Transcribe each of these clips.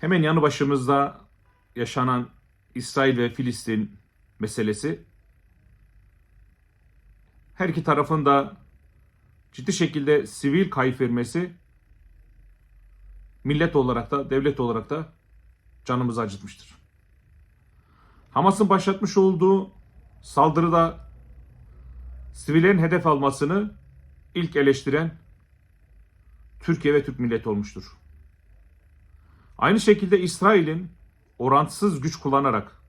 Hemen yanı başımızda yaşanan İsrail ve Filistin meselesi her iki tarafın da ciddi şekilde sivil kayıp millet olarak da devlet olarak da canımızı acıtmıştır. Hamas'ın başlatmış olduğu saldırıda sivillerin hedef almasını ilk eleştiren Türkiye ve Türk milleti olmuştur. Aynı şekilde İsrail'in orantısız güç kullanarak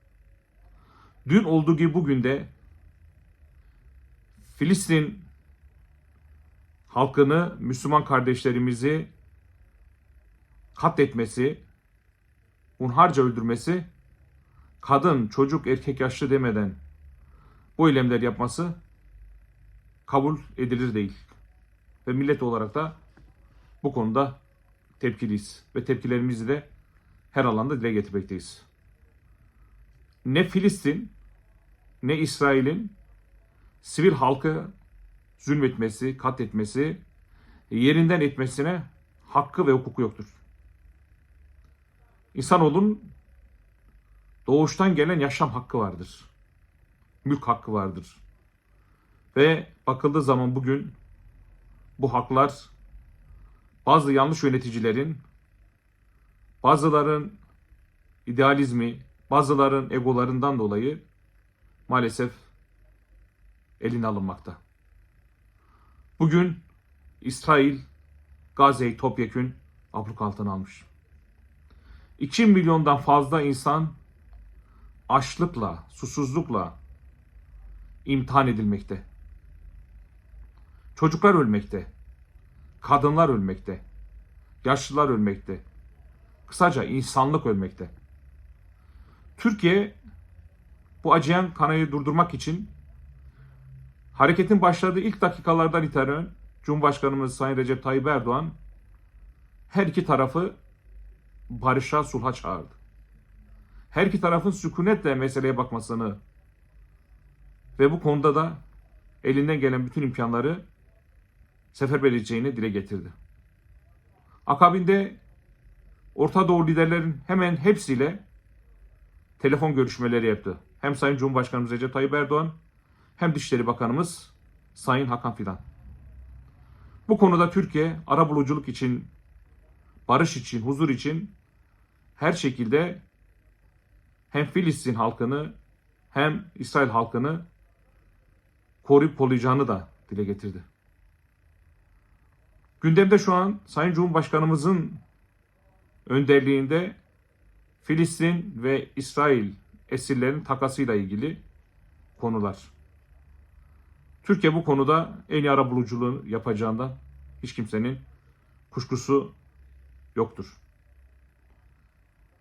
dün olduğu gibi bugün de Filistin halkını, Müslüman kardeşlerimizi katletmesi, hunharca öldürmesi, kadın, çocuk, erkek, yaşlı demeden bu eylemler yapması kabul edilir değil. Ve millet olarak da bu konuda tepkiliyiz ve tepkilerimizi de her alanda dile getirmekteyiz. Ne Filistin ne İsrail'in sivil halkı zulmetmesi, katletmesi, yerinden etmesine hakkı ve hukuku yoktur. İnsanoğlunun doğuştan gelen yaşam hakkı vardır. Mülk hakkı vardır. Ve bakıldığı zaman bugün bu haklar bazı yanlış yöneticilerin, bazıların idealizmi, bazıların egolarından dolayı maalesef eline alınmakta. Bugün İsrail Gazze'yi topyekün abluk altına almış. 2 milyondan fazla insan açlıkla, susuzlukla imtihan edilmekte. Çocuklar ölmekte. Kadınlar ölmekte. Yaşlılar ölmekte. Kısaca insanlık ölmekte. Türkiye bu acıyan kanayı durdurmak için hareketin başladığı ilk dakikalardan itibaren Cumhurbaşkanımız Sayın Recep Tayyip Erdoğan her iki tarafı barışa, sulha çağırdı. Her iki tarafın sükunetle meseleye bakmasını ve bu konuda da elinden gelen bütün imkanları seferber edeceğini dile getirdi. Akabinde Orta Doğu liderlerin hemen hepsiyle telefon görüşmeleri yaptı. Hem Sayın Cumhurbaşkanımız Recep Tayyip Erdoğan hem Dışişleri Bakanımız Sayın Hakan Fidan. Bu konuda Türkiye arabuluculuk için, barış için, huzur için her şekilde hem Filistin halkını hem İsrail halkını koruyup kollayacağını da dile getirdi. Gündemde şu an Sayın Cumhurbaşkanımızın önderliğinde Filistin ve İsrail esirlerin takasıyla ilgili konular. Türkiye bu konuda en iyi arabuluculuğu yapacağından hiç kimsenin kuşkusu yoktur.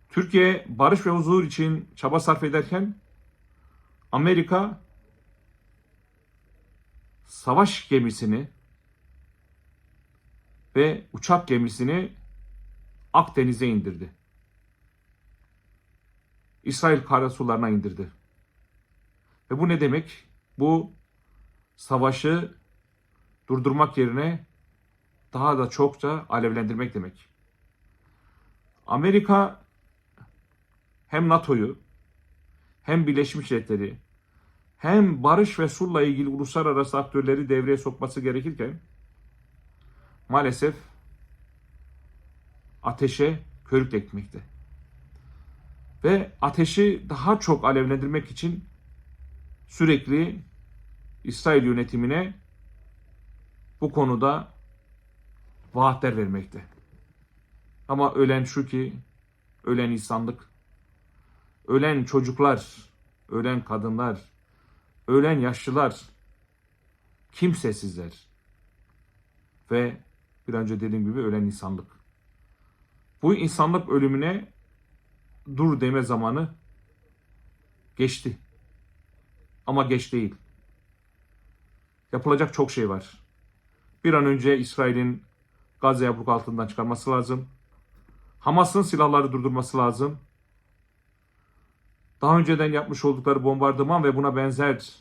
Türkiye barış ve huzur için çaba sarf ederken Amerika savaş gemisini ve uçak gemisini Akdeniz'e indirdi. İsrail karasularına indirdi. Ve bu ne demek? Bu savaşı durdurmak yerine daha da çokça alevlendirmek demek. Amerika hem NATO'yu hem Birleşmiş Milletleri hem barış ve sulhla ilgili uluslararası aktörleri devreye sokması gerekirken maalesef ateşe körük ekmekte. Ve ateşi daha çok alevlendirmek için sürekli İsrail yönetimine bu konuda vaatler vermekte. Ama ölen şu ki, ölen insanlık, ölen çocuklar, ölen kadınlar, ölen yaşlılar, kimsesizler ve bir önce dediğim gibi ölen insanlık. Bu insanlık ölümüne dur deme zamanı geçti. Ama geç değil. Yapılacak çok şey var. Bir an önce İsrail'in Gazze yabruk altından çıkarması lazım. Hamas'ın silahları durdurması lazım. Daha önceden yapmış oldukları bombardıman ve buna benzer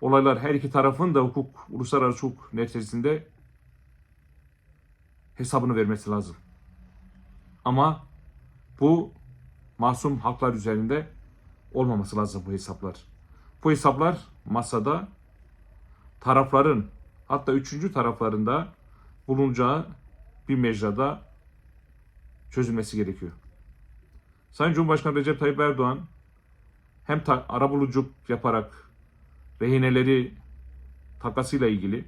olaylar her iki tarafın da hukuk, uluslararası hukuk neticesinde hesabını vermesi lazım. Ama bu masum halklar üzerinde olmaması lazım bu hesaplar. Bu hesaplar masada tarafların hatta üçüncü taraflarında bulunacağı bir mecrada çözülmesi gerekiyor. Sayın Cumhurbaşkanı Recep Tayyip Erdoğan hem ta- arabuluculuk yaparak rehineleri takasıyla ilgili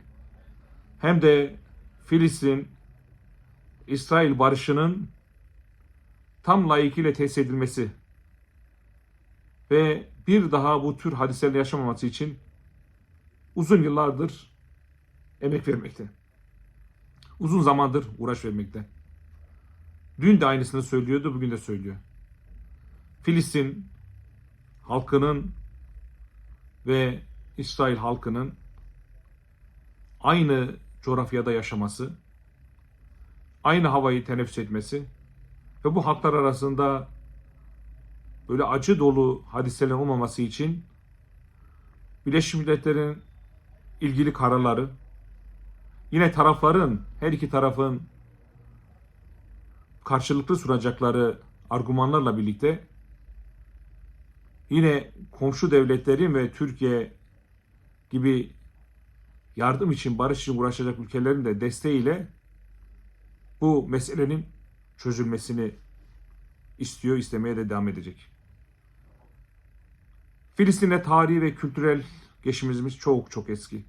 hem de Filistin İsrail barışının tam layıkıyla tesis edilmesi ve bir daha bu tür hadiseler yaşamaması için uzun yıllardır emek vermekte. Uzun zamandır uğraş vermekte. Dün de aynısını söylüyordu, bugün de söylüyor. Filistin halkının ve İsrail halkının aynı coğrafyada yaşaması, aynı havayı teneffüs etmesi ve bu halklar arasında böyle acı dolu hadiseler olmaması için Birleşmiş Milletler'in ilgili kararları, yine tarafların, her iki tarafın karşılıklı sunacakları argümanlarla birlikte yine komşu devletlerin ve Türkiye gibi yardım için, barış için uğraşacak ülkelerin de desteğiyle bu meselenin çözülmesini istiyor, istemeye de devam edecek. Filistin'e tarihi ve kültürel geçmişimiz çok çok eski.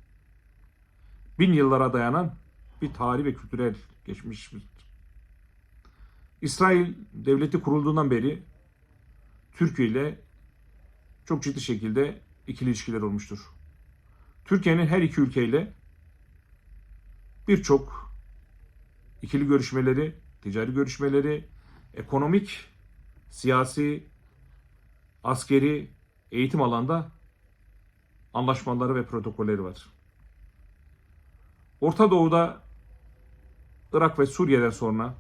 Bin yıllara dayanan bir tarihi ve kültürel geçmişimizdir. İsrail devleti kurulduğundan beri Türkiye ile çok ciddi şekilde ikili ilişkiler olmuştur. Türkiye'nin her iki ülkeyle birçok ikili görüşmeleri, ticari görüşmeleri, ekonomik, siyasi, askeri, eğitim alanda anlaşmaları ve protokolleri var. Orta Doğu'da Irak ve Suriye'den sonra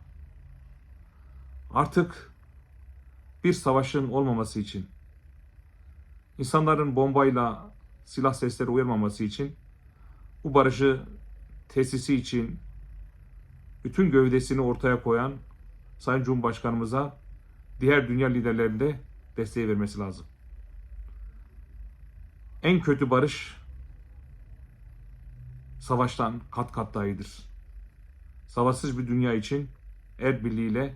artık bir savaşın olmaması için insanların bombayla silah sesleri uyarmaması için bu barışı tesisi için bütün gövdesini ortaya koyan Sayın Cumhurbaşkanımıza diğer dünya liderlerinde desteği vermesi lazım. En kötü barış savaştan kat kat daha iyidir. Savaşsız bir dünya için el birliğiyle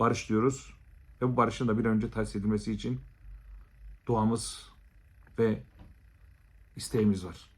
barış diyoruz ve bu barışın da bir önce tahsis edilmesi için duamız ve isteğimiz var.